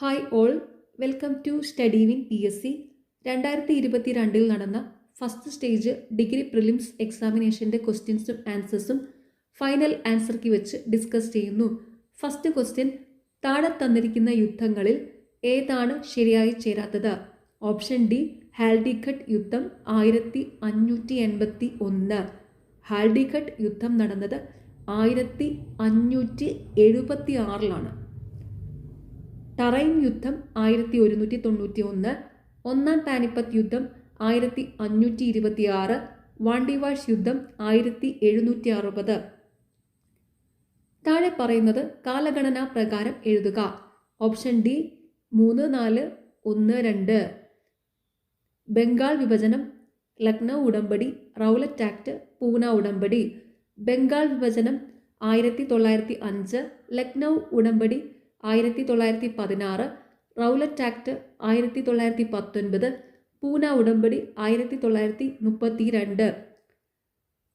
Hi all welcome to study win P S C രണ്ടായിരത്തി ഇരുപത്തി രണ്ടിൽ നടന്ന ഫസ്റ്റ് സ്റ്റേജ് ഡിഗ്രി പ്രിലിംസ് എക്സാമിനേഷൻ്റെ ക്വസ്റ്റ്യൻസും ആൻസേഴ്സും ഫൈനൽ ആൻസർക്ക് വെച്ച് ഡിസ്കസ് ചെയ്യുന്നു ഫസ്റ്റ് ക്വസ്റ്റ്യൻ താഴെ തന്നിരിക്കുന്ന യുദ്ധങ്ങളിൽ ഏതാണ് ശരിയായി ചേരാത്തത് ഓപ്ഷൻ ഡി ഹാൽഡിഘട്ട് യുദ്ധം ആയിരത്തി അഞ്ഞൂറ്റി എൺപത്തി ഒന്ന് ഹാൽഡിഘട്ട് യുദ്ധം നടന്നത് ആയിരത്തി അഞ്ഞൂറ്റി എഴുപത്തി ആറിലാണ് ടറൈൻ യുദ്ധം ആയിരത്തി ഒരുന്നൂറ്റി തൊണ്ണൂറ്റി ഒന്ന് ഒന്നാം പാനിപ്പത്ത് യുദ്ധം ആയിരത്തി അഞ്ഞൂറ്റി ഇരുപത്തി ആറ് വാണ്ടിവാഷ് യുദ്ധം ആയിരത്തി എഴുന്നൂറ്റി അറുപത് താഴെ പറയുന്നത് കാലഗണനാ പ്രകാരം എഴുതുക ഓപ്ഷൻ ഡി മൂന്ന് നാല് ഒന്ന് രണ്ട് ബംഗാൾ വിഭജനം ലക്നൗ ഉടമ്പടി റൗലറ്റ് ആക്ട് പൂന ഉടമ്പടി ബംഗാൾ വിഭജനം ആയിരത്തി തൊള്ളായിരത്തി അഞ്ച് ലക്നൗ ഉടമ്പടി ആയിരത്തി തൊള്ളായിരത്തി പതിനാറ് റൗലറ്റ് ആക്ട് ആയിരത്തി തൊള്ളായിരത്തി പത്തൊൻപത് പൂന ഉടമ്പടി ആയിരത്തി തൊള്ളായിരത്തി മുപ്പത്തി രണ്ട്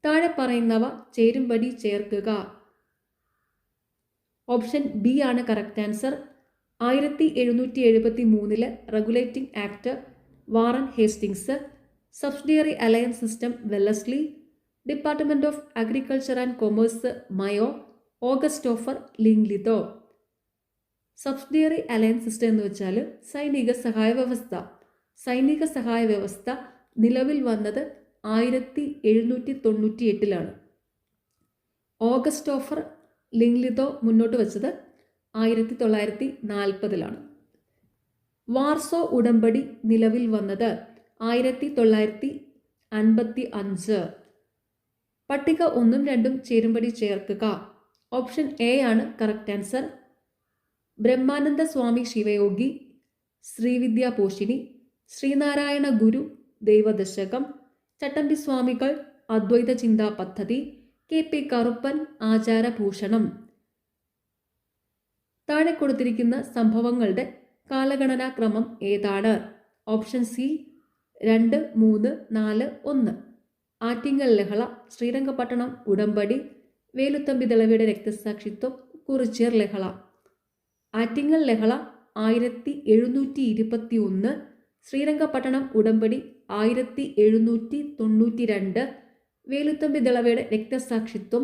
താഴെ പറയുന്നവ ചേരുംപടി ചേർക്കുക ഓപ്ഷൻ ബി ആണ് കറക്റ്റ് ആൻസർ ആയിരത്തി എഴുന്നൂറ്റി എഴുപത്തി മൂന്നില് regulating act Warren Hastings subsidiary alliance system Wellesley department of agriculture and commerce Mayo August offer Linlithgow subsidiary alliance system എന്ന് വെച്ചാൽ സൈനിക സഹായ വ്യവസ്ഥ സൈനിക സഹായ വ്യവസ്ഥ നിലവിൽ വന്നത് ആയിരത്തി എഴുന്നൂറ്റി തൊണ്ണൂറ്റി എട്ടിലാണ് ഓഗസ്റ്റ് ഓഫർ ലിംഗ്ലിതോ മുന്നോട്ട് വെച്ചത് ആയിരത്തി തൊള്ളായിരത്തി നാൽപ്പതിലാണ് വാർസോ ഉടമ്പടി നിലവിൽ വന്നത് ആയിരത്തി തൊള്ളായിരത്തി അൻപത്തി അഞ്ച് പട്ടിക ഒന്നും രണ്ടും ചേരുമ്പടി ചേർക്കുക ഓപ്ഷൻ എ ആണ് കറക്റ്റ് ആൻസർ ബ്രഹ്മാനന്ദ സ്വാമി ശിവയോഗി ശ്രീവിദ്യ പോഷിണി ശ്രീനാരായണ ഗുരു ദൈവദശകം ചട്ടമ്പി സ്വാമികൾ അദ്വൈത ചിന്താ പദ്ധതി കെ പി കറുപ്പൻ ആചാരഭൂഷണം താഴെ കൊടുത്തിരിക്കുന്ന സംഭവങ്ങളുടെ കാലഗണനാക്രമം ഏതാണ് ഓപ്ഷൻ സി രണ്ട് മൂന്ന് നാല് ഒന്ന് ആറ്റിങ്ങൽ ലഹള ശ്രീരംഗപട്ടണം ഉടമ്പടി വേലുത്തമ്പി ദളവിയുടെ രക്തസാക്ഷിത്വം കുറിച്ചേർ ലഹള ആറ്റിങ്ങൽ ലഹള ആയിരത്തി എഴുന്നൂറ്റി ഇരുപത്തി ഒന്ന് ശ്രീരംഗപട്ടണം ഉടമ്പടി ആയിരത്തി എഴുന്നൂറ്റി തൊണ്ണൂറ്റി രണ്ട് വേലുത്തമ്പി ദളവയുടെ രക്തസാക്ഷിത്വം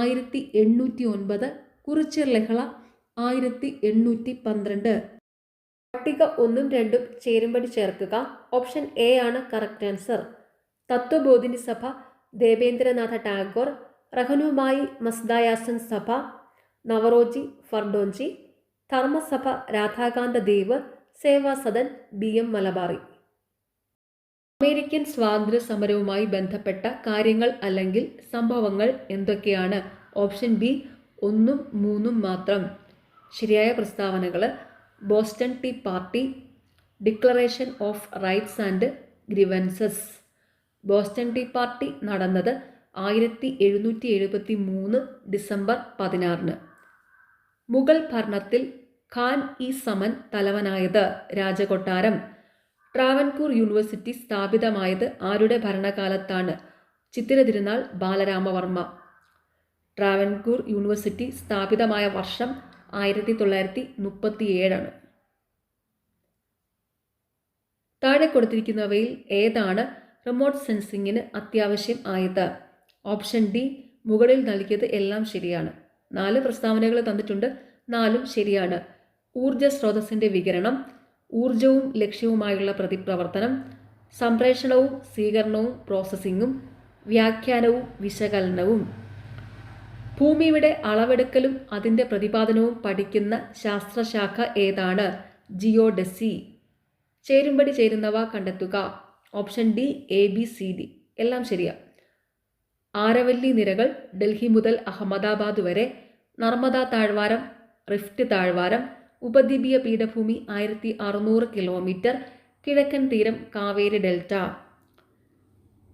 ആയിരത്തി എണ്ണൂറ്റി ഒൻപത് കുറിച്ചർ ലഹള ആയിരത്തി എണ്ണൂറ്റി പന്ത്രണ്ട് പട്ടിക ഒന്നും രണ്ടും ചേരുമ്പടി ചേർക്കുക ഓപ്ഷൻ എ ആണ് correct answer Tattvabodhini Sabha Debendranath Tagore Rahnumai Mazdayasnan Sabha Naoroji Furdoonji Dharmasabha Radhakanta Dev Sevasadan B M Malabari American സ്വാതന്ത്ര്യ സമരവുമായി ബന്ധപ്പെട്ട കാര്യങ്ങൾ അല്ലെങ്കിൽ സംഭവങ്ങൾ എന്തൊക്കെയാണ് ഓപ്ഷൻ ബി ഒന്നും മൂന്നും മാത്രം ശരിയായ പ്രസ്താവനകൾ Boston Tea Party declaration of rights and grievances Boston Tea Party നടന്നത് ആയിരത്തി എഴുന്നൂറ്റി എഴുപത്തി മൂന്ന് ഡിസംബർ പതിനാറിന് മുഗൾ ഭരണത്തിൽ ഖാൻ ഇ സമൻ തലവനായത് രാജകൊട്ടാരം ട്രാവൻകൂർ യൂണിവേഴ്സിറ്റി സ്ഥാപിതമായത് ആരുടെ ഭരണകാലത്താണ് ചിത്തിര തിരുനാൾ ബാലരാമവർമ്മ ട്രാവൻകൂർ യൂണിവേഴ്സിറ്റി സ്ഥാപിതമായ വർഷം ആയിരത്തി തൊള്ളായിരത്തി മുപ്പത്തിയേഴാണ് താഴെ കൊടുത്തിരിക്കുന്നവയിൽ ഏതാണ് റിമോട്ട് സെൻസിങ്ങിന് അത്യാവശ്യം ആയത് ഓപ്ഷൻ ഡി മുകളിൽ നൽകിയത് എല്ലാം ശരിയാണ് നാല് പ്രസ്താവനകൾ തന്നിട്ടുണ്ട് നാലും ശരിയാണ് ഊർജ സ്രോതസ്സിന്റെ വികരണം ഊർജവും ലക്ഷ്യവുമായുള്ള പ്രതിപ്രവർത്തനം സംപ്രേഷണവും സ്വീകരണവും പ്രോസസ്സിങ്ങും വ്യാഖ്യാനവും വിശകലനവും ഭൂമിയുടെ അളവെടുക്കലും അതിൻ്റെ പ്രതിപാദനവും പഠിക്കുന്ന ശാസ്ത്രശാഖ ഏതാണ് ജിയോഡെസി ചേരുമ്പടി ചേരുന്നവ കണ്ടെത്തുക option D A B C D എല്ലാം ശരിയാ ആരവല്ലി നിരകൾ ഡൽഹി മുതൽ അഹമ്മദാബാദ് വരെ നർമ്മദ താഴ്വാരം റിഫ്റ്റ് താഴ്വാരം ഉപദ്വീപീയ പീഠഭൂമി ആയിരത്തി അറുന്നൂറ് കിലോമീറ്റർ കിഴക്കൻ തീരം കാവേരി ഡെൽറ്റ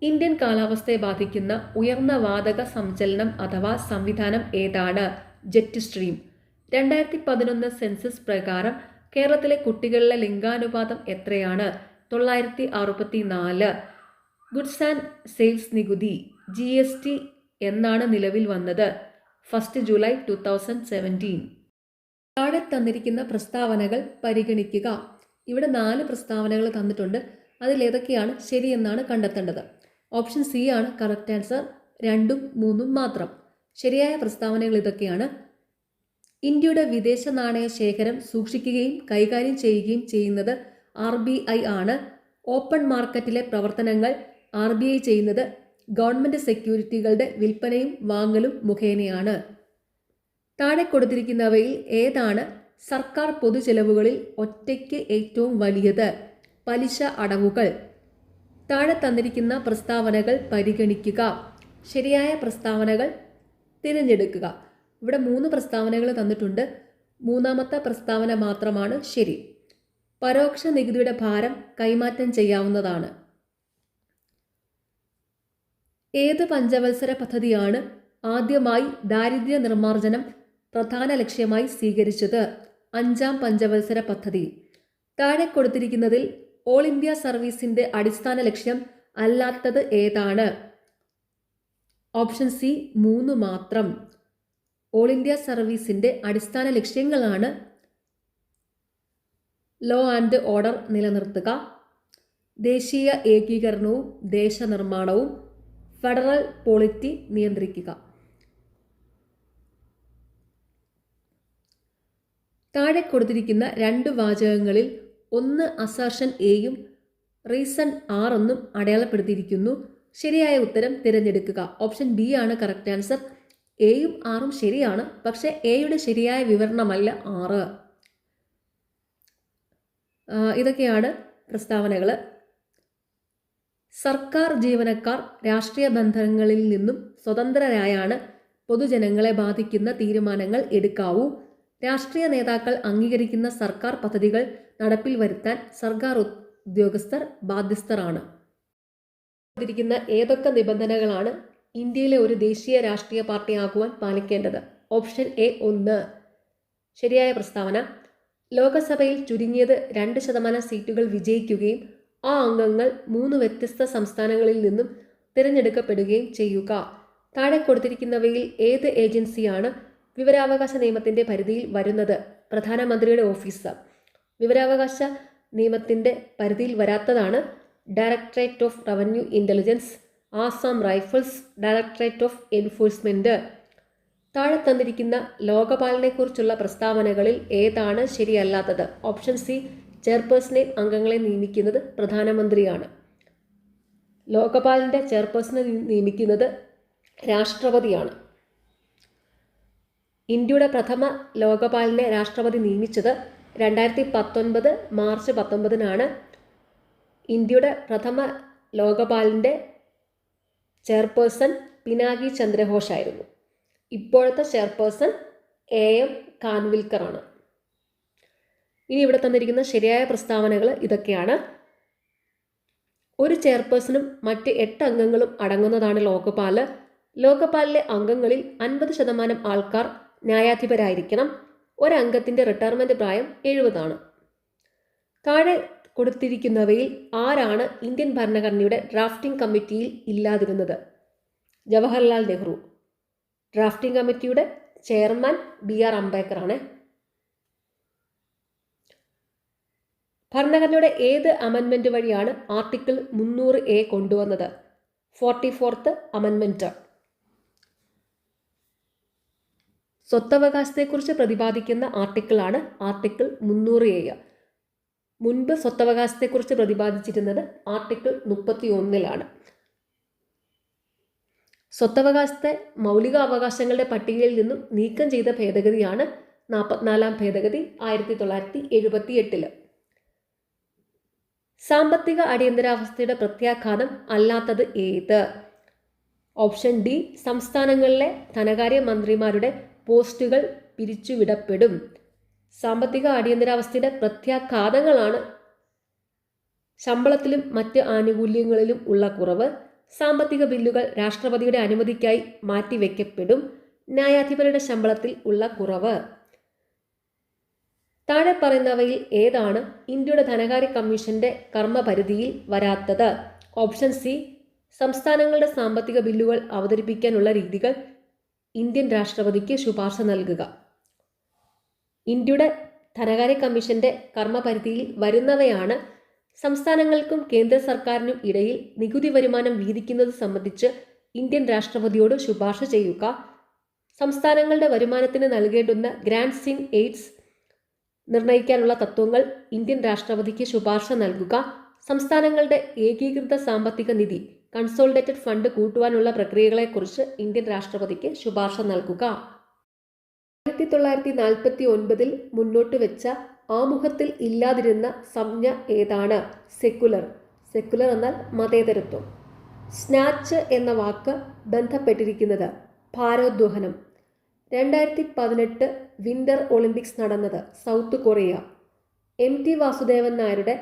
ഇന്ത്യൻ കാലാവസ്ഥയെ ബാധിക്കുന്ന ഉയർന്ന വാതക സംചലനം അഥവാ സംവിധാനം ഏതാണ് ജെറ്റ് സ്ട്രീം രണ്ടായിരത്തി പതിനൊന്ന് സെൻസസ് പ്രകാരം കേരളത്തിലെ കുട്ടികളിലെ ലിംഗാനുപാതം എത്രയാണ് തൊള്ളായിരത്തി അറുപത്തി നാല് ഗുഡ്സ് ആൻഡ് സെയിൽസ് നികുതി ജി എസ് ടി എന്നാണ് നിലവിൽ വന്നത് first July two thousand seventeen താഴെ തന്നിരിക്കുന്ന പ്രസ്താവനകൾ പരിഗണിക്കുക ഇവിടെ നാല് പ്രസ്താവനകൾ തന്നിട്ടുണ്ട് അതിലേതൊക്കെയാണ് ശരിയെന്നാണ് കണ്ടെത്തേണ്ടത് ഓപ്ഷൻ സി ആണ് കറക്റ്റ് ആൻസർ രണ്ടും മൂന്നും മാത്രം ശരിയായ പ്രസ്താവനകൾ ഇതൊക്കെയാണ് ഇന്ത്യയുടെ വിദേശ നാണയ ശേഖരം സൂക്ഷിക്കുകയും കൈകാര്യം ചെയ്യുകയും ചെയ്യുന്നത് ആർ ബി ഐ ആണ് ഓപ്പൺ മാർക്കറ്റിലെ പ്രവർത്തനങ്ങൾ ആർ ബി ഐ ചെയ്യുന്നത് ഗവൺമെൻറ് സെക്യൂരിറ്റികളുടെ വിൽപ്പനയും വാങ്ങലും മുഖേനയാണ് താഴെ കൊടുത്തിരിക്കുന്നവയിൽ ഏതാണ് സർക്കാർ പൊതുചെലവുകളിൽ ഒറ്റയ്ക്ക് ഏറ്റവും വലിയത് പലിശ അടവുകൾ താഴെ തന്നിരിക്കുന്ന പ്രസ്താവനകൾ പരിഗണിക്കുക ശരിയായ പ്രസ്താവനകൾ തിരഞ്ഞെടുക്കുക ഇവിടെ മൂന്ന് പ്രസ്താവനകൾ തന്നിട്ടുണ്ട് മൂന്നാമത്തെ പ്രസ്താവന മാത്രമാണ് ശരി പരോക്ഷ നികുതിയുടെ ഭാരം കൈമാറ്റം ചെയ്യാവുന്നതാണ് ഏത് പഞ്ചവത്സര പദ്ധതിയാണ് ആദ്യമായി ദാരിദ്ര്യ നിർമ്മാർജ്ജനം പ്രധാന ലക്ഷ്യമായി സ്വീകരിച്ചത് അഞ്ചാം പഞ്ചവത്സര പദ്ധതി താഴെ കൊടുത്തിരിക്കുന്നതിൽ ഓൾ ഇന്ത്യ സർവീസിന്റെ അടിസ്ഥാന ലക്ഷ്യം അല്ലാത്തത് ഏതാണ് ഓപ്ഷൻ സി മൂന്ന് മാത്രം ഓൾ ഇന്ത്യ സർവീസിന്റെ അടിസ്ഥാന ലക്ഷ്യങ്ങളാണ് ലോ ആൻഡ് ഓർഡർ നിലനിർത്തുക ദേശീയ ഏകീകരണവും ദേശനിർമ്മാണവും ഫെഡറൽ പോളിറ്റി നിയന്ത്രിക്കുക താഴെ കൊടുത്തിരിക്കുന്ന രണ്ട് വാചകങ്ങളിൽ ഒന്ന് അസർഷൻ എയും റീസൺ ആർ ഒന്നും അടയാളപ്പെടുത്തിയിരിക്കുന്നു ശരിയായ ഉത്തരം തിരഞ്ഞെടുക്കുക ഓപ്ഷൻ ബി ആണ് കറക്റ്റ് ആൻസർ എയും ആറും ശരിയാണ് പക്ഷേ എയുടെ ശരിയായ വിവരണമല്ല ആറ് ഇതൊക്കെയാണ് പ്രസ്താവനകൾ സർക്കാർ ജീവനക്കാർ രാഷ്ട്രീയ ബന്ധങ്ങളിൽ നിന്നും സ്വതന്ത്രരായാണ് പൊതുജനങ്ങളെ ബാധിക്കുന്ന തീരുമാനങ്ങൾ എടുക്കാവൂ രാഷ്ട്രീയ നേതാക്കൾ അംഗീകരിക്കുന്ന സർക്കാർ പദ്ധതികൾ നടപ്പിൽ വരുത്താൻ സർക്കാർ ഉദ്യോഗസ്ഥർ ബാധ്യസ്ഥരാണ് ിരിക്കുന്ന ഏതൊക്കെ നിബന്ധനകളാണ് ഇന്ത്യയിലെ ഒരു ദേശീയ രാഷ്ട്രീയ പാർട്ടിയാകുവാൻ പാലിക്കേണ്ടത് ഓപ്ഷൻ എ ഒന്ന് ശരിയായ പ്രസ്താവന ലോകസഭയിൽ ചുരുങ്ങിയത് രണ്ട് ശതമാനം സീറ്റുകൾ വിജയിക്കുകയും ആ അംഗങ്ങൾ മൂന്ന് വ്യത്യസ്ത സംസ്ഥാനങ്ങളിൽ നിന്നും തിരഞ്ഞെടുക്കപ്പെടുകയും ചെയ്യുക താഴെ കൊടുത്തിരിക്കുന്നവയിൽ ഏത് ഏജൻസിയാണ് വിവരാവകാശ നിയമത്തിൻ്റെ പരിധിയിൽ വരുന്നത് പ്രധാനമന്ത്രിയുടെ ഓഫീസ് വിവരാവകാശ നിയമത്തിൻ്റെ പരിധിയിൽ വരാത്തതാണ് directorate of revenue intelligence Assam rifles directorate of enforcement താഴെ തന്നിരിക്കുന്ന ലോകപാലനെക്കുറിച്ചുള്ള പ്രസ്താവനകളിൽ ഏതാണ് ശരിയല്ലാത്തത് ഓപ്ഷൻ സി ചെയർപേഴ്സണെ അംഗങ്ങളെ നിയമിക്കുന്നത് പ്രധാനമന്ത്രിയാണ് ലോകപാലിൻ്റെ ചെയർപേഴ്സണെ നിയമിക്കുന്നത് രാഷ്ട്രപതിയാണ് ഇന്ത്യയുടെ പ്രഥമ ലോകപാലിനെ രാഷ്ട്രപതി നിയമിച്ചത് രണ്ടായിരത്തി പത്തൊൻപത് മാർച്ച് പത്തൊൻപതിനാണ് ഇന്ത്യയുടെ പ്രഥമ ലോകപാലിൻ്റെ ചെയർപേഴ്സൺ പിനാകി ചന്ദ്രഘോഷ് ആയിരുന്നു ഇപ്പോഴത്തെ ചെയർപേഴ്സൺ എ എം കാൻവിൽക്കറാണ് ഇനി ഇവിടെ തന്നിരിക്കുന്ന ശരിയായ പ്രസ്താവനകൾ ഇതൊക്കെയാണ് ഒരു ചെയർപേഴ്സണും മറ്റ് എട്ട് അംഗങ്ങളും അടങ്ങുന്നതാണ് ലോകപാല് ലോകപാലിലെ അംഗങ്ങളിൽ അൻപത് ശതമാനം ആൾക്കാർ ന്യായാധിപരായിരിക്കണം ഒരംഗത്തിൻ്റെ റിട്ടയർമെന്റ് പ്രായം എഴുപതാണ് താഴെ കൊടുത്തിരിക്കുന്നവയിൽ ആരാണ് ഇന്ത്യൻ ഭരണഘടനയുടെ ഡ്രാഫ്റ്റിംഗ് കമ്മിറ്റിയിൽ ഇല്ലാതിരുന്നത് ജവഹർലാൽ നെഹ്റു ഡ്രാഫ്റ്റിംഗ് കമ്മിറ്റിയുടെ ചെയർമാൻ ബി ആർ അംബേദ്കർ ആണ് ഭരണഘടനയുടെ ഏത് അമൻമെൻറ്റ് വഴിയാണ് ആർട്ടിക്കിൾ മുന്നൂറ് എ കൊണ്ടുവന്നത് ഫോർട്ടി ഫോർത്ത് അമൻമെൻറ്റ് സ്വത്തവകാശത്തെക്കുറിച്ച് പ്രതിപാദിക്കുന്ന ആർട്ടിക്കിളാണ് ആർട്ടിക്കിൾ മുന്നൂറ് ഏഴ് മുൻപ് സ്വത്തവകാശത്തെക്കുറിച്ച് പ്രതിപാദിച്ചിരുന്നത് ആർട്ടിക്കിൾ മുപ്പത്തി ഒന്നിലാണ് സ്വത്തവകാശത്തെ മൗലിക അവകാശങ്ങളുടെ പട്ടികയിൽ നിന്നും നീക്കം ചെയ്ത ഭേദഗതിയാണ് നാൽപ്പത്തിനാലാം ഭേദഗതി ആയിരത്തി തൊള്ളായിരത്തി എഴുപത്തി എട്ടില് സാമ്പത്തിക അടിയന്തരാവസ്ഥയുടെ പ്രത്യാഘാതം അല്ലാത്തത് ഏത് ഓപ്ഷൻ ഡി സംസ്ഥാനങ്ങളിലെ ധനകാര്യ മന്ത്രിമാരുടെ പോസ്റ്റുകൾ പിരിച്ചുവിടപ്പെടും സാമ്പത്തിക അടിയന്തരാവസ്ഥയുടെ പ്രത്യാഘാതങ്ങളാണ് ശമ്പളത്തിലും മറ്റ് ആനുകൂല്യങ്ങളിലും ഉള്ള കുറവ് സാമ്പത്തിക ബില്ലുകൾ രാഷ്ട്രപതിയുടെ അനുമതിക്കായി മാറ്റിവെക്കപ്പെടും ന്യായാധിപരുടെ ശമ്പളത്തിൽ ഉള്ള കുറവ് താഴെ പറയുന്നവയിൽ ഏതാണ് ഇന്ത്യയുടെ ധനകാര്യ കമ്മീഷന്റെ കർമ്മപരിധിയിൽ വരാത്തത് ഓപ്ഷൻ സി സംസ്ഥാനങ്ങളുടെ സാമ്പത്തിക ബില്ലുകൾ അവതരിപ്പിക്കാനുള്ള രീതികൾ ഇന്ത്യൻ രാഷ്ട്രപതിക്ക് ശുപാർശ നൽകുക ഇന്ത്യയുടെ ധനകാര്യ കമ്മീഷന്റെ കർമ്മപരിധിയിൽ വരുന്നവയാണ് സംസ്ഥാനങ്ങൾക്കും കേന്ദ്ര സർക്കാരിനും ഇടയിൽ നികുതി വരുമാനം വീതിക്കുന്നത് സംബന്ധിച്ച് ഇന്ത്യൻ രാഷ്ട്രപതിയോട് ശുപാർശ ചെയ്യുക സംസ്ഥാനങ്ങളുടെ വരുമാനത്തിന് നൽകേണ്ടുന്ന ഗ്രാൻഡ് സിംഗ് എയ്ഡ്സ് നിർണ്ണയിക്കാനുള്ള തത്വങ്ങൾ ഇന്ത്യൻ രാഷ്ട്രപതിക്ക് ശുപാർശ നൽകുക സംസ്ഥാനങ്ങളുടെ ഏകീകൃത സാമ്പത്തിക നിധി കൺസോളിഡേറ്റഡ് ഫണ്ട് കൂട്ടുവാനുള്ള പ്രക്രിയകളെക്കുറിച്ച് ഇന്ത്യൻ രാഷ്ട്രപതിക്ക് ശുപാർശ നൽകുക ആയിരത്തി തൊള്ളായിരത്തി നാൽപ്പത്തി ഒൻപതിൽ മുന്നോട്ട് വെച്ച ആമുഖത്തിൽ ഇല്ലാതിരുന്ന സംജ്ഞ ഏതാണ് സെക്കുലർ സെക്കുലർ എന്നാൽ മതേതരത്വം സ്നാച്ച് എന്ന വാക്ക് ബന്ധപ്പെട്ടിരിക്കുന്നത് ഭാരോദ്വഹനം രണ്ടായിരത്തി പതിനെട്ട് വിന്റർ ഒളിമ്പിക്സ് നടന്നത് South Korea M T Vasudevan നായരുടെ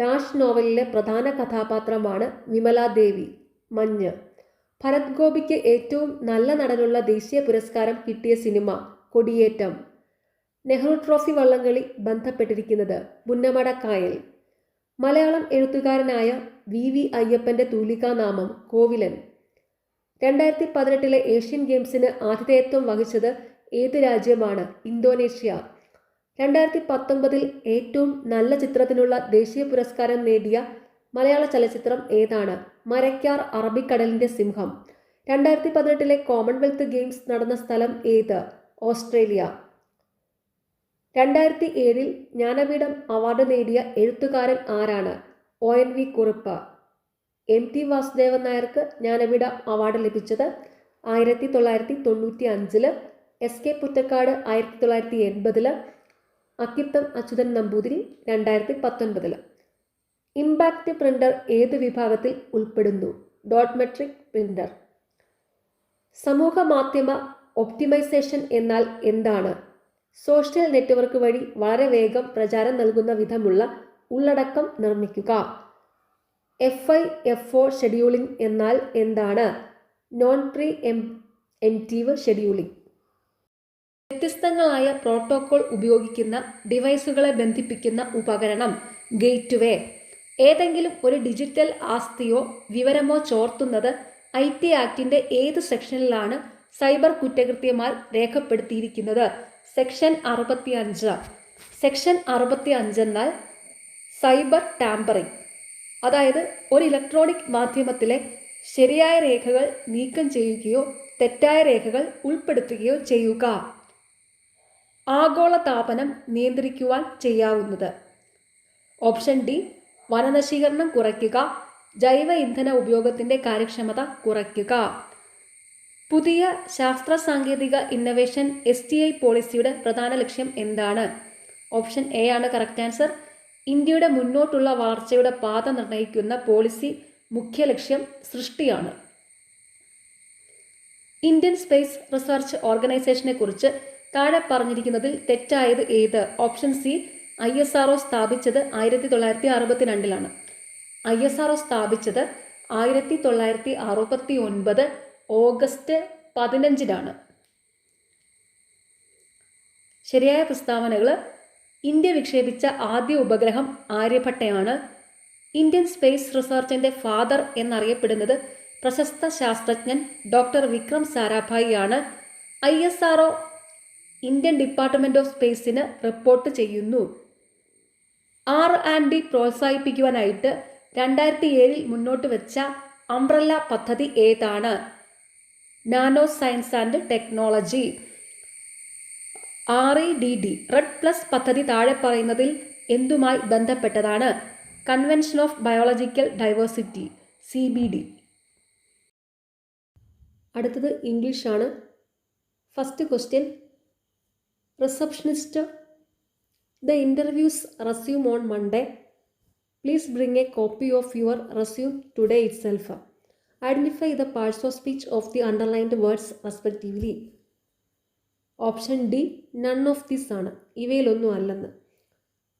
ഡാഷ് നോവലിലെ പ്രധാന കഥാപാത്രമാണ് വിമലാദേവി മഞ്ഞ് ഭരത് ഗോപിക്ക് ഏറ്റവും നല്ല നടനുള്ള ദേശീയ പുരസ്കാരം കിട്ടിയ സിനിമ കൊടിയേറ്റം നെഹ്റു ട്രോഫി വള്ളംകളി ബന്ധപ്പെട്ടിരിക്കുന്നത് മുന്നമട കായൽ മലയാളം എഴുത്തുകാരനായ വി വി അയ്യപ്പന്റെ തൂലികാനാമം കോവിലൻ രണ്ടായിരത്തി പതിനെട്ടിലെ ഏഷ്യൻ ഗെയിംസിന് ആതിഥേയത്വം വഹിച്ചത് ഏത് രാജ്യമാണ് ഇന്തോനേഷ്യ രണ്ടായിരത്തി പത്തൊമ്പതിൽ ഏറ്റവും നല്ല ചിത്രത്തിനുള്ള ദേശീയ പുരസ്കാരം നേടിയ മലയാള ചലച്ചിത്രം ഏതാണ് മരക്കാർ അറബിക്കടലിന്റെ സിംഹം രണ്ടായിരത്തി പതിനെട്ടിലെ കോമൺവെൽത്ത് ഗെയിംസ് നടന്ന സ്ഥലം ഏത് ഓസ്ട്രേലിയ രണ്ടായിരത്തി ഏഴിൽ ജ്ഞാനപീഠം അവാർഡ് നേടിയ എഴുത്തുകാരൻ ആരാണ് O N V Kurup M T Vasudevan നായർക്ക് ജ്ഞാനപീഠ അവാർഡ് ലഭിച്ചത് ആയിരത്തി തൊള്ളായിരത്തി തൊണ്ണൂറ്റി അഞ്ചില് എസ് കെ പുറ്റക്കാട് ആയിരത്തി തൊള്ളായിരത്തി എൺപതില് അക്കിത്തം അച്യുതൻ നമ്പൂതിരി രണ്ടായിരത്തി പത്തൊൻപതില് ഇമ്പാക്റ്റ് പ്രിന്റർ ഏത് വിഭാഗത്തിൽ ഉൾപ്പെടുന്നു ഡോട്ട് മെട്രിക് പ്രിന്റർ സമൂഹ മാധ്യമ ഒപ്റ്റിമൈസേഷൻ എന്നാൽ എന്താണ് സോഷ്യൽ നെറ്റ്വർക്ക് വഴി വളരെ വേഗം പ്രചാരം നൽകുന്ന വിധമുള്ള ഉള്ളടക്കം നിർമ്മിക്കുക F I F O scheduling എന്നാൽ എന്താണ് non preemptive scheduling വ്യത്യസ്തങ്ങളായ പ്രോട്ടോകോൾ ഉപയോഗിക്കുന്ന ഡിവൈസുകളെ ബന്ധിപ്പിക്കുന്ന ഉപകരണം ഗേറ്റ്വേ ഏതെങ്കിലും ഒരു ഡിജിറ്റൽ ആസ്തിയോ വിവരമോ ചോർത്തുന്നത് ഐ ടി ആക്ടിന്റെ ഏത് സെക്ഷനിലാണ് സൈബർ കുറ്റകൃത്യമാർ രേഖപ്പെടുത്തിയിരിക്കുന്നത് സെക്ഷൻ അറുപത്തി അഞ്ച് സെക്ഷൻ അറുപത്തി അഞ്ചെന്നാൽ സൈബർ ടാമ്പറിംഗ് അതായത് ഒരു ഇലക്ട്രോണിക് മാധ്യമത്തിലെ ശരിയായ രേഖകൾ നീക്കം ചെയ്യുകയോ തെറ്റായ രേഖകൾ ഉൾപ്പെടുത്തുകയോ ചെയ്യുക ആഗോള താപനം നിയന്ത്രിക്കുവാൻ ചെയ്യാവുന്നത് ഓപ്ഷൻ ഡി വനനശീകരണം കുറയ്ക്കുക ജൈവ ഇന്ധന ഉപയോഗത്തിന്റെ കാര്യക്ഷമത കുറയ്ക്കുക പുതിയ ശാസ്ത്ര സാങ്കേതിക ഇന്നവേഷൻ എസ് ടി ഐ പോളിസിയുടെ പ്രധാന ലക്ഷ്യം എന്താണ് ഓപ്ഷൻ എ ആണ് കറക്റ്റ് ആൻസർ ഇന്ത്യയുടെ മുന്നോട്ടുള്ള വളർച്ചയുടെ പാത നിർണ്ണയിക്കുന്ന പോളിസി മുഖ്യ ലക്ഷ്യം സൃഷ്ടിയാണ് ഇന്ത്യൻ സ്പേസ് റിസർച്ച് ഓർഗനൈസേഷനെ കുറിച്ച് താഴെ പറഞ്ഞിരിക്കുന്നതിൽ തെറ്റായത് ഏത് option C I S R O സ്ഥാപിച്ചത് ആയിരത്തി തൊള്ളായിരത്തി അറുപത്തി രണ്ടിലാണ് ഐ എസ് ആർ ഒ സ്ഥാപിച്ചത് ആയിരത്തി തൊള്ളായിരത്തി അറുപത്തി ഒൻപത് ഓഗസ്റ്റ് പതിനഞ്ചിനാണ് ശരിയായ പ്രസ്താവനകൾ ഇന്ത്യ വിക്ഷേപിച്ച ആദ്യ ഉപഗ്രഹം ആര്യഭട്ടയാണ് ഇന്ത്യൻ സ്പേസ് റിസർച്ചിൻ്റെ ഫാദർ എന്നറിയപ്പെടുന്നത് പ്രശസ്ത ശാസ്ത്രജ്ഞൻ ഡോക്ടർ വിക്രം സാരാഭായി ആണ് I S O Indian department of സ്പേസിന് report ചെയ്യുന്നു ആർ ആൻഡ് ഡി പ്രോത്സാഹിപ്പിക്കുവാനായിട്ട് രണ്ടായിരത്തി ഏഴിൽ മുന്നോട്ട് വെച്ച അംബ്രല്ല പദ്ധതി ഏതാണ് nano science and technology R E D D red plus പദ്ധതി താഴെ പറയുന്നതിൽ എന്തുമായി ബന്ധപ്പെട്ടതാണ് convention of biological diversity C B D അടുത്തത് ഇംഗ്ലീഷാണ് first question receptionist the interviews resume on Monday please bring a copy of your resume today itself identify the parts of speech of the underlined words respectively option D none of this ആണ് ഇവയിലൊന്നും അല്ലെന്ന്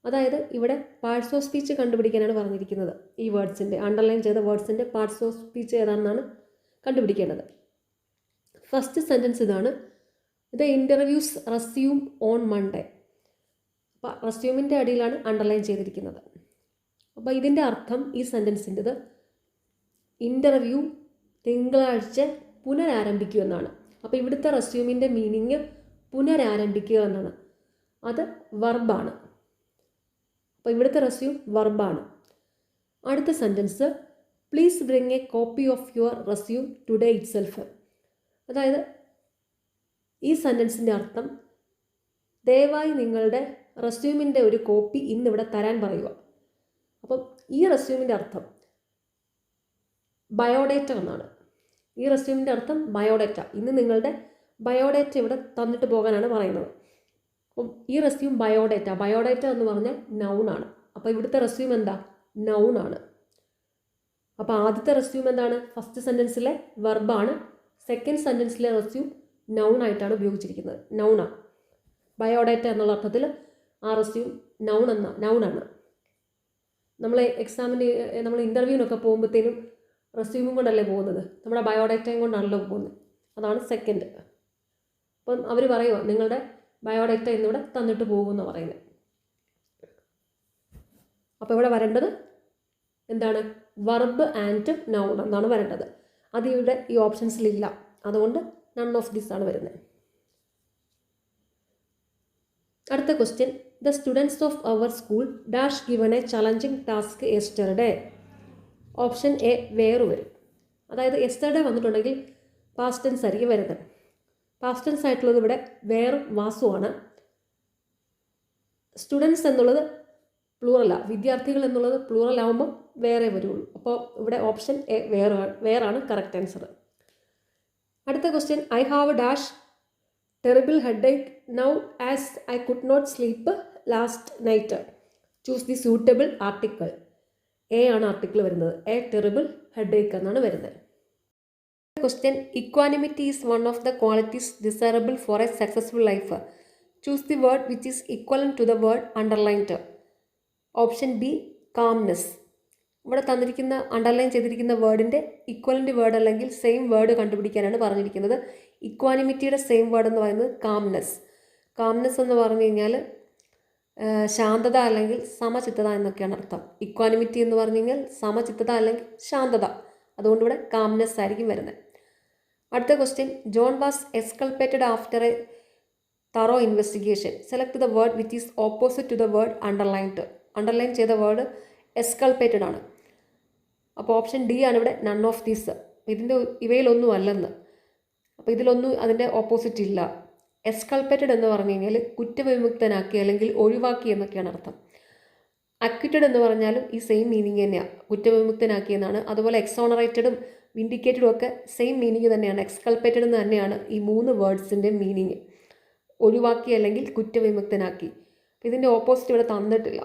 അതായത് ഇവിടെ parts of speech കണ്ടുപിടിക്കാനാണ് പറഞ്ഞിരിക്കുന്നത് ഈ വേർഡ്സിൻ്റെ underline ചെയ്ത വേർഡ്സിൻ്റെ പാർട്സ് ഓഫ് സ്പീച്ച് ഏതാണെന്നാണ് കണ്ടുപിടിക്കേണ്ടത് ഫസ്റ്റ് സെൻറ്റൻസ് ഇതാണ് the interviews resume on Monday അപ്പം അസ്യൂമിൻ്റെ അടിയിലാണ് അണ്ടർലൈൻ ചെയ്തിരിക്കുന്നത് അപ്പോൾ ഇതിൻ്റെ അർത്ഥം ഈ സെൻറ്റൻസിൻ്റെത് ഇൻ്റർവ്യൂ തിങ്കളാഴ്ച പുനരാരംഭിക്കുക എന്നാണ് അപ്പോൾ ഇവിടുത്തെ റെസ്യൂമിൻ്റെ മീനിങ് പുനരാരംഭിക്കുക എന്നാണ് അത് വർബാണ് അപ്പോൾ ഇവിടുത്തെ റെസ്യൂം വർബാണ് അടുത്ത sentence please bring a copy of your resume today itself അതായത് ഈ സെൻറ്റൻസിൻ്റെ അർത്ഥം ദയവായി നിങ്ങളുടെ റെസ്യൂമിൻ്റെ ഒരു കോപ്പി ഇന്നിവിടെ തരാൻ പറയുക അപ്പം ഈ റെസ്യൂമിൻ്റെ അർത്ഥം ബയോഡേറ്റ എന്നാണ് ഈ റെസ്യൂമിൻ്റെ അർത്ഥം ബയോഡേറ്റ ഇന്ന് നിങ്ങളുടെ ബയോഡേറ്റ ഇവിടെ തന്നിട്ട് പോകാനാണ് പറയുന്നത് അപ്പം ഈ റെസ്യൂം ബയോഡേറ്റ ബയോഡേറ്റ എന്ന് പറഞ്ഞാൽ നൗണാണ് അപ്പോൾ ഇവിടുത്തെ റെസ്യൂം എന്താ നൗണാണ് അപ്പോൾ ആദ്യത്തെ റെസ്യൂം എന്താണ് ഫസ്റ്റ് സെൻറ്റൻസിലെ വെർബാണ് സെക്കൻഡ് സെൻറ്റൻസിലെ റെസ്യൂം നൗൺ ആയിട്ടാണ് ഉപയോഗിച്ചിരിക്കുന്നത് നൗണാണ് ബയോഡേറ്റ എന്നുള്ള അർത്ഥത്തിൽ ആർ എസ് യു നൗൺ എന്ന നൗണാണ് നമ്മൾ എക്സാമിൻ്റെ നമ്മൾ ഇൻ്റർവ്യൂവിനൊക്കെ പോകുമ്പോഴത്തേനും റെസ്യൂമും കൊണ്ടല്ലേ പോകുന്നത് നമ്മുടെ ബയോഡേറ്റയും കൊണ്ടാണല്ലോ പോകുന്നത് അതാണ് സെക്കൻഡ് അപ്പം അവർ പറയുക നിങ്ങളുടെ ബയോഡേറ്റ ഇന്നിവിടെ തന്നിട്ട് പോകുമെന്ന് പറയുന്നത് അപ്പോൾ ഇവിടെ വരേണ്ടത് എന്താണ് വർബ് ആൻഡ് നൗൺ എന്നാണ് വരേണ്ടത് അത് ഇവിടെ ഈ ഓപ്ഷൻസിലില്ല അതുകൊണ്ട് നൺ ഓഫ് ദിസ് ആണ് വരുന്നത് അടുത്ത question the students of our school dash given a challenging task yesterday option A were വരും അതായത് എസ്റ്റർഡേ വന്നിട്ടുണ്ടെങ്കിൽ പാസ്റ്റ് ടെൻസ് ആയിരിക്കും വരുന്നത് പാസ്റ്റ് ടെൻസ് ആയിട്ടുള്ളത് ഇവിടെ വേറും വാസുവാണ് സ്റ്റുഡൻസ് എന്നുള്ളത് പ്ലൂറല വിദ്യാർത്ഥികൾ എന്നുള്ളത് പ്ലൂറൽ ആകുമ്പോൾ വേറെ വരുള്ളൂ അപ്പോൾ ഇവിടെ ഓപ്ഷൻ എ വേറെ വേറാണ് കറക്റ്റ് ആൻസർ അടുത്ത question I have dash terrible headache now as I could not sleep last night choose the suitable article a ആണ് ആർട്ടിക്കിൾ വരുന്നത് എ ടെറിബിൾ ഹെഡ് ഏക്ക് എന്നാണ് വരുന്നത് question equanimity is one of the qualities desirable for a successful life choose the word which is equivalent to the word underlined option B calmness ഇവിടെ തന്നിരിക്കുന്ന underline ചെയ്തിരിക്കുന്ന വേർഡിൻ്റെ equivalent word അല്ലെങ്കിൽ same word കണ്ടുപിടിക്കാനാണ് പറഞ്ഞിരിക്കുന്നത് ഇക്വാനിമിറ്റിയുടെ same word എന്ന് പറയുന്നത് calmness calmness എന്ന് പറഞ്ഞു കഴിഞ്ഞാൽ ശാന്തത അല്ലെങ്കിൽ സമചിത്തത എന്നൊക്കെയാണ് അർത്ഥം ഇക്വാനിമിറ്റി എന്ന് പറഞ്ഞു കഴിഞ്ഞാൽ സമചിത്തത അല്ലെങ്കിൽ ശാന്തത അതുകൊണ്ട് ഇവിടെ കാംനെസ് ആയിരിക്കും വരുന്നത് അടുത്ത question John was exculpated after a thorough investigation select the word which is opposite to the word underlined underline ചെയ്ത വേർഡ് എസ്കൾപ്പേറ്റഡ് ആണ് അപ്പോൾ ഓപ്ഷൻ ഡി ആണ് ഇവിടെ നൺ ഓഫ് ദീസ് ഇതിൻ്റെ ഇവയിലൊന്നും അല്ലെന്ന് അപ്പോൾ ഇതിലൊന്നും അതിൻ്റെ ഓപ്പോസിറ്റ് ഇല്ല എസ്കൾപ്പറ്റഡ് എന്ന് പറഞ്ഞു കഴിഞ്ഞാൽ കുറ്റവിമുക്തനാക്കി അല്ലെങ്കിൽ ഒഴിവാക്കി എന്നൊക്കെയാണ് അർത്ഥം അക്വിറ്റഡ് എന്ന് പറഞ്ഞാലും ഈ സെയിം മീനിങ് തന്നെയാണ് കുറ്റവിമുക്തനാക്കി എന്നാണ് അതുപോലെ എക്സോണറേറ്റഡും വിൻഡിക്കേറ്റഡും ഒക്കെ സെയിം മീനിങ് തന്നെയാണ് എക്സ്കൾപ്പറ്റഡ് എന്ന് തന്നെയാണ് ഈ മൂന്ന് വേർഡ്സിൻ്റെ മീനിങ് ഒഴിവാക്കി അല്ലെങ്കിൽ കുറ്റവിമുക്തനാക്കി ഇതിൻ്റെ ഓപ്പോസിറ്റ് ഇവിടെ തന്നിട്ടില്ല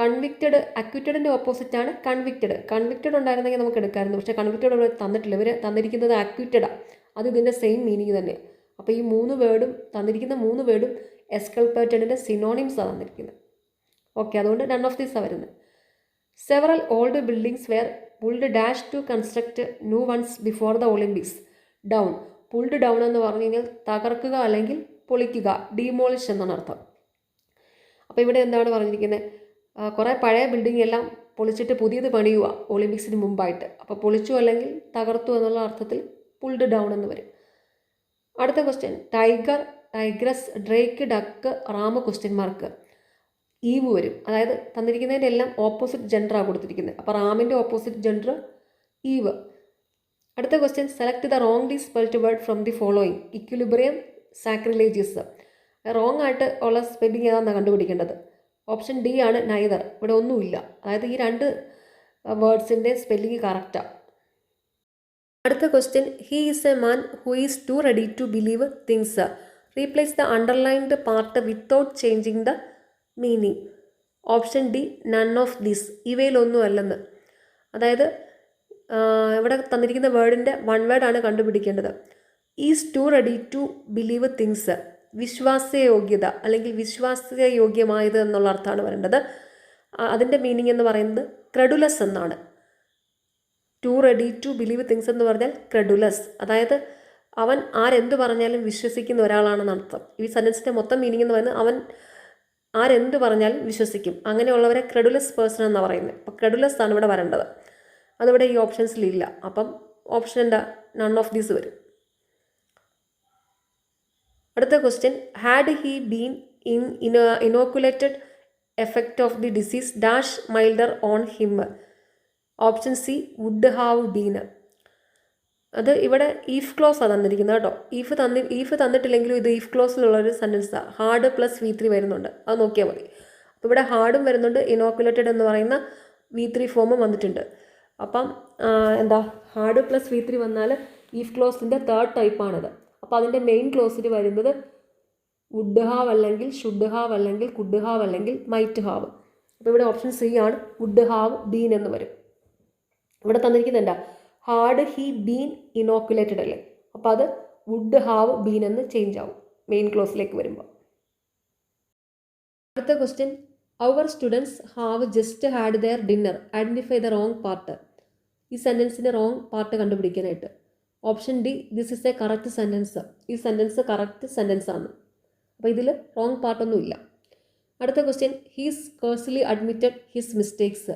കൺവിക്റ്റഡ് അക്വിറ്റഡിൻ്റെ ഓപ്പോസിറ്റാണ് കൺവിക്റ്റഡ് കൺവിക്റ്റഡ് ഉണ്ടായിരുന്നെങ്കിൽ നമുക്ക് എടുക്കാമായിരുന്നു പക്ഷേ കൺവിക്റ്റഡ് ഇവിടെ തന്നിട്ടില്ല ഇവർ തന്നിരിക്കുന്നത് അക്വിറ്റഡാണ് അത് ഇതിൻ്റെ സെയിം മീനിങ് തന്നെയാണ് അപ്പോൾ ഈ മൂന്ന് വേർഡും തന്നിരിക്കുന്ന മൂന്ന് വേർഡും സിനോണിംസ് സിനോണിംസാണ് തന്നിരിക്കുന്നത് ഓക്കെ അതുകൊണ്ട് നൺ ഓഫ് ദീസാണ് വരുന്നത് several old buildings were pulled dash to construct new ones before the Olympics down pulled down എന്ന് പറഞ്ഞു കഴിഞ്ഞാൽ തകർക്കുക അല്ലെങ്കിൽ പൊളിക്കുക ഡീമോളിഷ് എന്നാണ് അർത്ഥം അപ്പോൾ ഇവിടെ എന്താണ് പറഞ്ഞിരിക്കുന്നത് കുറേ പഴയ ബിൽഡിംഗ് എല്ലാം പൊളിച്ചിട്ട് പുതിയത് പണിയുക ഒളിമ്പിക്സിന് മുമ്പായിട്ട് അപ്പോൾ പൊളിച്ചു അല്ലെങ്കിൽ തകർത്തു എന്നുള്ള അർത്ഥത്തിൽ പുൾഡ് ഡൗൺ എന്ന് വരും അടുത്ത question tiger tigress drake duck ram question mark ewe വരും അതായത് തന്നിരിക്കുന്നതിൻ്റെ എല്ലാം ഓപ്പോസിറ്റ് ജെൻഡറാണ് കൊടുത്തിരിക്കുന്നത് അപ്പോൾ റാമിൻ്റെ ഓപ്പോസിറ്റ് ജെൻഡർ ഈവ് അടുത്ത question select the wrongly spelt word from the following equilibrium sacrilegious wrong ആയിട്ട് ഉള്ള സ്പെല്ലിംഗ് ഏതാണെന്നാണ് കണ്ടുപിടിക്കേണ്ടത് ഓപ്ഷൻ ഡി ആണ് നൈതർ ഇവിടെ ഒന്നുമില്ല അതായത് ഈ രണ്ട് വേർഡ്സിൻ്റെ സ്പെല്ലിംഗ് കറക്റ്റാണ് അടുത്ത question he is a man who is too ready to believe things replace the underlined part without changing the meaning option D none of this ഇവയിലൊന്നും അല്ലെന്ന് അതായത് ഇവിടെ തന്നിരിക്കുന്ന വേർഡിൻ്റെ വൺ വേർഡാണ് കണ്ടുപിടിക്കേണ്ടത് is too ready to believe things വിശ്വാസയോഗ്യത അല്ലെങ്കിൽ വിശ്വാസയോഗ്യമായത് എന്നുള്ള അർത്ഥമാണ് വരേണ്ടത് അതിൻ്റെ മീനിങ് എന്ന് പറയുന്നത് ക്രെഡുലസ് എന്നാണ് too ready to believe things എന്ന് പറഞ്ഞാൽ ക്രെഡുലസ് അതായത് അവൻ ആരെന്തു പറഞ്ഞാലും വിശ്വസിക്കുന്ന ഒരാളാണെന്ന് അർത്ഥം ഈ സെൻറ്റൻസിൻ്റെ മൊത്തം മീനിങ് എന്ന് പറയുന്നത് അവൻ ആരെന്ത് പറഞ്ഞാലും വിശ്വസിക്കും അങ്ങനെയുള്ളവരെ ക്രെഡുലസ് പേഴ്സൺ എന്നാണ് പറയുന്നത് അപ്പോൾ ക്രെഡുലസ് ആണ് ഇവിടെ വരേണ്ടത് അതിവിടെ ഈ ഓപ്ഷൻസിലില്ല അപ്പം ഓപ്ഷൻ എന്താ നൺ ഓഫ് ദീസ് വരും അടുത്ത question had he been in inoculated effect of the disease dash milder on him option C would have been അത് ഇവിടെ ഈഫ് ക്ലോസ് ആണ് തന്നിരിക്കുന്നത് കേട്ടോ ഈഫ് തന്നി ഈഫ് തന്നിട്ടില്ലെങ്കിലും ഇത് ഈഫ് ക്ലോസിലുള്ളൊരു സെൻറ്റൻസാണ് ഹാർഡ് പ്ലസ് വി ത്രീ വരുന്നുണ്ട് അത് നോക്കിയാൽ മതി അപ്പോൾ ഇവിടെ ഹാർഡും വരുന്നുണ്ട് ഇനോക്കുലേറ്റഡ് എന്ന് പറയുന്ന വി ത്രീ ഫോമും വന്നിട്ടുണ്ട് അപ്പം എന്താ ഹാർഡ് പ്ലസ് വി ത്രീ വന്നാൽ ഈഫ് ക്ലോസിൻ്റെ തേർഡ് ടൈപ്പാണത് അപ്പോൾ അതിൻ്റെ മെയിൻ ക്ലോസിൽ വരുന്നത് വുഡ് ഹാവ് അല്ലെങ്കിൽ ഷുഡ് ഹാവ് അല്ലെങ്കിൽ കുഡ് ഹാവ് അല്ലെങ്കിൽ മൈറ്റ് ഹാവ് അപ്പോൾ ഇവിടെ ഓപ്ഷൻ സി ആണ് വുഡ് ഹാവ് ബീൻ എന്ന് വരും ഇവിടെ തന്നിരിക്കുന്നത് എന്താ ഹാർഡ് ഹി ബീൻ ഇനോക്കുലേറ്റഡ് അല്ലേ അപ്പോൾ അത് വുഡ് ഹാവ് ബീൻ എന്ന് ചേഞ്ച് ആവും മെയിൻ ക്ലോസിലേക്ക് വരുമ്പോൾ അടുത്ത question our students have just had their dinner identify the wrong part ഈ സെൻറ്റൻസിൻ്റെ റോങ് പാർട്ട് കണ്ടുപിടിക്കാനായിട്ട് option D this is a correct sentence ഈ സെൻറ്റൻസ് കറക്റ്റ് സെൻറ്റൻസ് ആണ് അപ്പോൾ ഇതിൽ റോങ് പാർട്ടൊന്നുമില്ല അടുത്ത question he's scarcely admitted his mistakes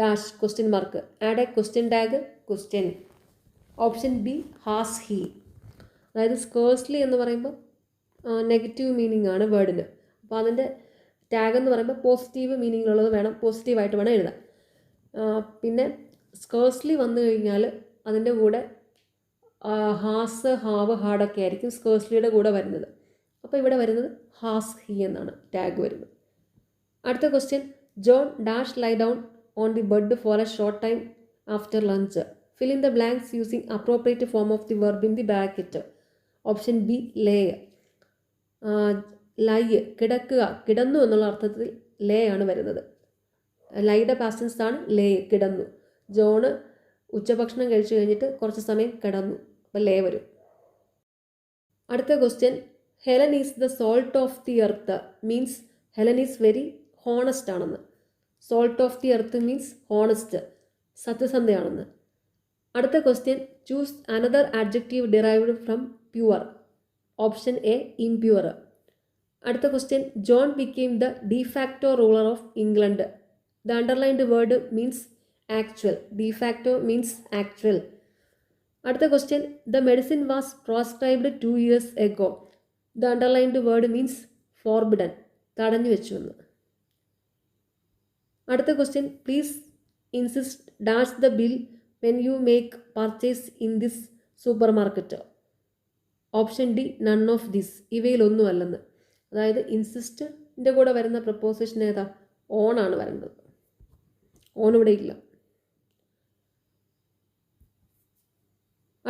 dash question mark add a question tag question option B has he അതായത് scarcely എന്ന് പറയുമ്പോൾ നെഗറ്റീവ് മീനിങ് ആണ് വേർഡിന് അപ്പോൾ അതിൻ്റെ ടാഗ് എന്ന് പറയുമ്പോൾ പോസിറ്റീവ് മീനിങ്ങിലുള്ളത് വേണം പോസിറ്റീവായിട്ട് വേണം എഴുതാം പിന്നെ സ്കേഴ്സ്ലി വന്നു കഴിഞ്ഞാൽ അതിൻ്റെ കൂടെ ഹാസ് ഹാവ് ഹാഡൊക്കെ ആയിരിക്കും സ്കേഴ്സ്ലിയുടെ കൂടെ വരുന്നത് അപ്പോൾ ഇവിടെ വരുന്നത് ഹാസ് ഹി എന്നാണ് ടാഗ് വരുന്നത് അടുത്ത question John dash lie down on the bed for a short time after lunch fill in the blanks using appropriate form of the verb in the bracket option B lay lie കിടക്കുക കിടന്നു എന്നുള്ള അർത്ഥത്തിൽ ലേ ആണ് വരുന്നത് ലൈയുടെ past tense ആണ് ലേ കിടന്നു John ഉച്ചഭക്ഷണം കഴിച്ചു കഴിഞ്ഞിട്ട് കുറച്ച് സമയം കിടന്നു അപ്പോൾ ലേ വരും അടുത്ത question Helen is the salt of the earth means Helen is very honest ആണെന്ന് salt of the earth means honest സത്യസന്ധയാണെന്ന് അടുത്ത question choose another adjective derived from pure option A impure അടുത്ത question John became the de facto ruler of England the underlined word means actual de facto means actual അടുത്ത question the medicine was proscribed two years ago the underlined word means forbidden തടഞ്ഞു വെച്ചു എന്ന് അടുത്ത question please insist dash the bill when you make purchase in this supermarket option D none of this ഇവയിലൊന്നും അല്ലെന്ന് അതായത് ഇൻസിസ്റ്റിൻ്റെ കൂടെ വരുന്ന preposition ഏതാ on ആണ് വരേണ്ടത് ഓൺ ഇവിടെ ഇല്ല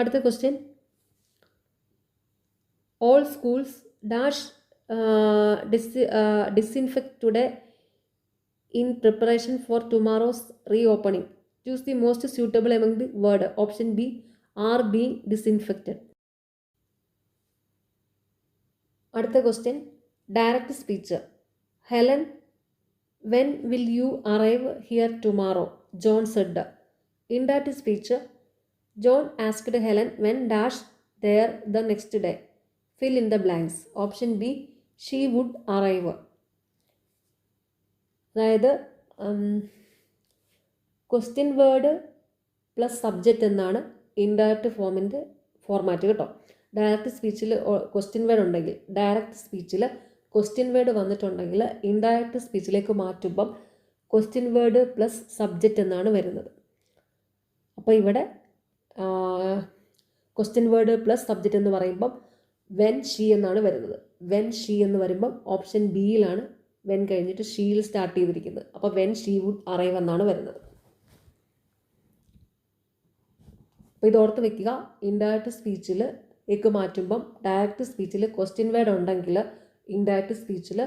അടുത്ത question all schools dash dis disinfect today in preparation for tomorrow's reopening. Choose the most suitable among the word. Option B, are being disinfected. Adutha question, direct speech. Helen, when will you arrive here tomorrow? John said. Indirect speech, John asked Helen when dash there the next day. Fill in the blanks. Option B, she would arrive. അതായത് question word plus subject എന്നാണ് indirect ഫോമിൻ്റെ format കേട്ടോ direct സ്പീച്ചിൽ question word ഉണ്ടെങ്കിൽ direct സ്പീച്ചിൽ question word വന്നിട്ടുണ്ടെങ്കിൽ indirect സ്പീച്ചിലേക്ക് മാറ്റുമ്പം ക്വസ്റ്റ്യൻ വേർഡ് പ്ലസ് സബ്ജക്റ്റ് എന്നാണ് വരുന്നത് അപ്പോൾ ഇവിടെ ക്വസ്റ്റ്യൻ വേർഡ് പ്ലസ് സബ്ജക്റ്റ് എന്ന് പറയുമ്പം വെൻ ഷീ എന്നാണ് വരുന്നത് വെൻ ഷീ എന്ന് വരുമ്പം ഓപ്ഷൻ ബിയിലാണ് വെൻ കഴിഞ്ഞിട്ട് ഷീൽ സ്റ്റാർട്ട് ചെയ്തിരിക്കുന്നത് അപ്പോൾ വെൻ ഷീ വുഡ് അറൈവ് എന്നാണ് വരുന്നത് അപ്പോൾ ഇതോർത്ത് വെക്കുക ഇൻഡയറക്റ്റ് സ്പീച്ചിൽ എക്ക് മാറ്റുമ്പം ഡയറക്റ്റ് സ്പീച്ചിൽ ക്വസ്റ്റ്യൻ വേർഡ് ഉണ്ടെങ്കിൽ ഇൻഡയറക്റ്റ് സ്പീച്ചിൽ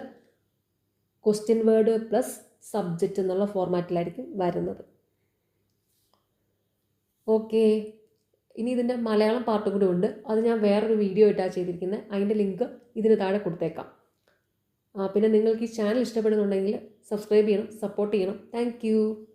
ക്വസ്റ്റ്യൻ വേർഡ് പ്ലസ് സബ്ജക്റ്റ് എന്നുള്ള ഫോർമാറ്റിലായിരിക്കും വരുന്നത് ഓക്കെ ഇനി ഇതിൻ്റെ മലയാളം പാർട്ടും കൂടി ഉണ്ട് അത് ഞാൻ വേറൊരു വീഡിയോ ഇട്ടാ ചെയ്തിരിക്കുന്നത് അതിൻ്റെ ലിങ്ക് ഇതിന് താഴെ കൊടുത്തേക്കാം പിന്നെ നിങ്ങൾക്ക് ഈ ചാനൽ ഇഷ്ടപ്പെടുന്നുണ്ടെങ്കിൽ സബ്സ്ക്രൈബ് ചെയ്യണം സപ്പോർട്ട് ചെയ്യണം താങ്ക്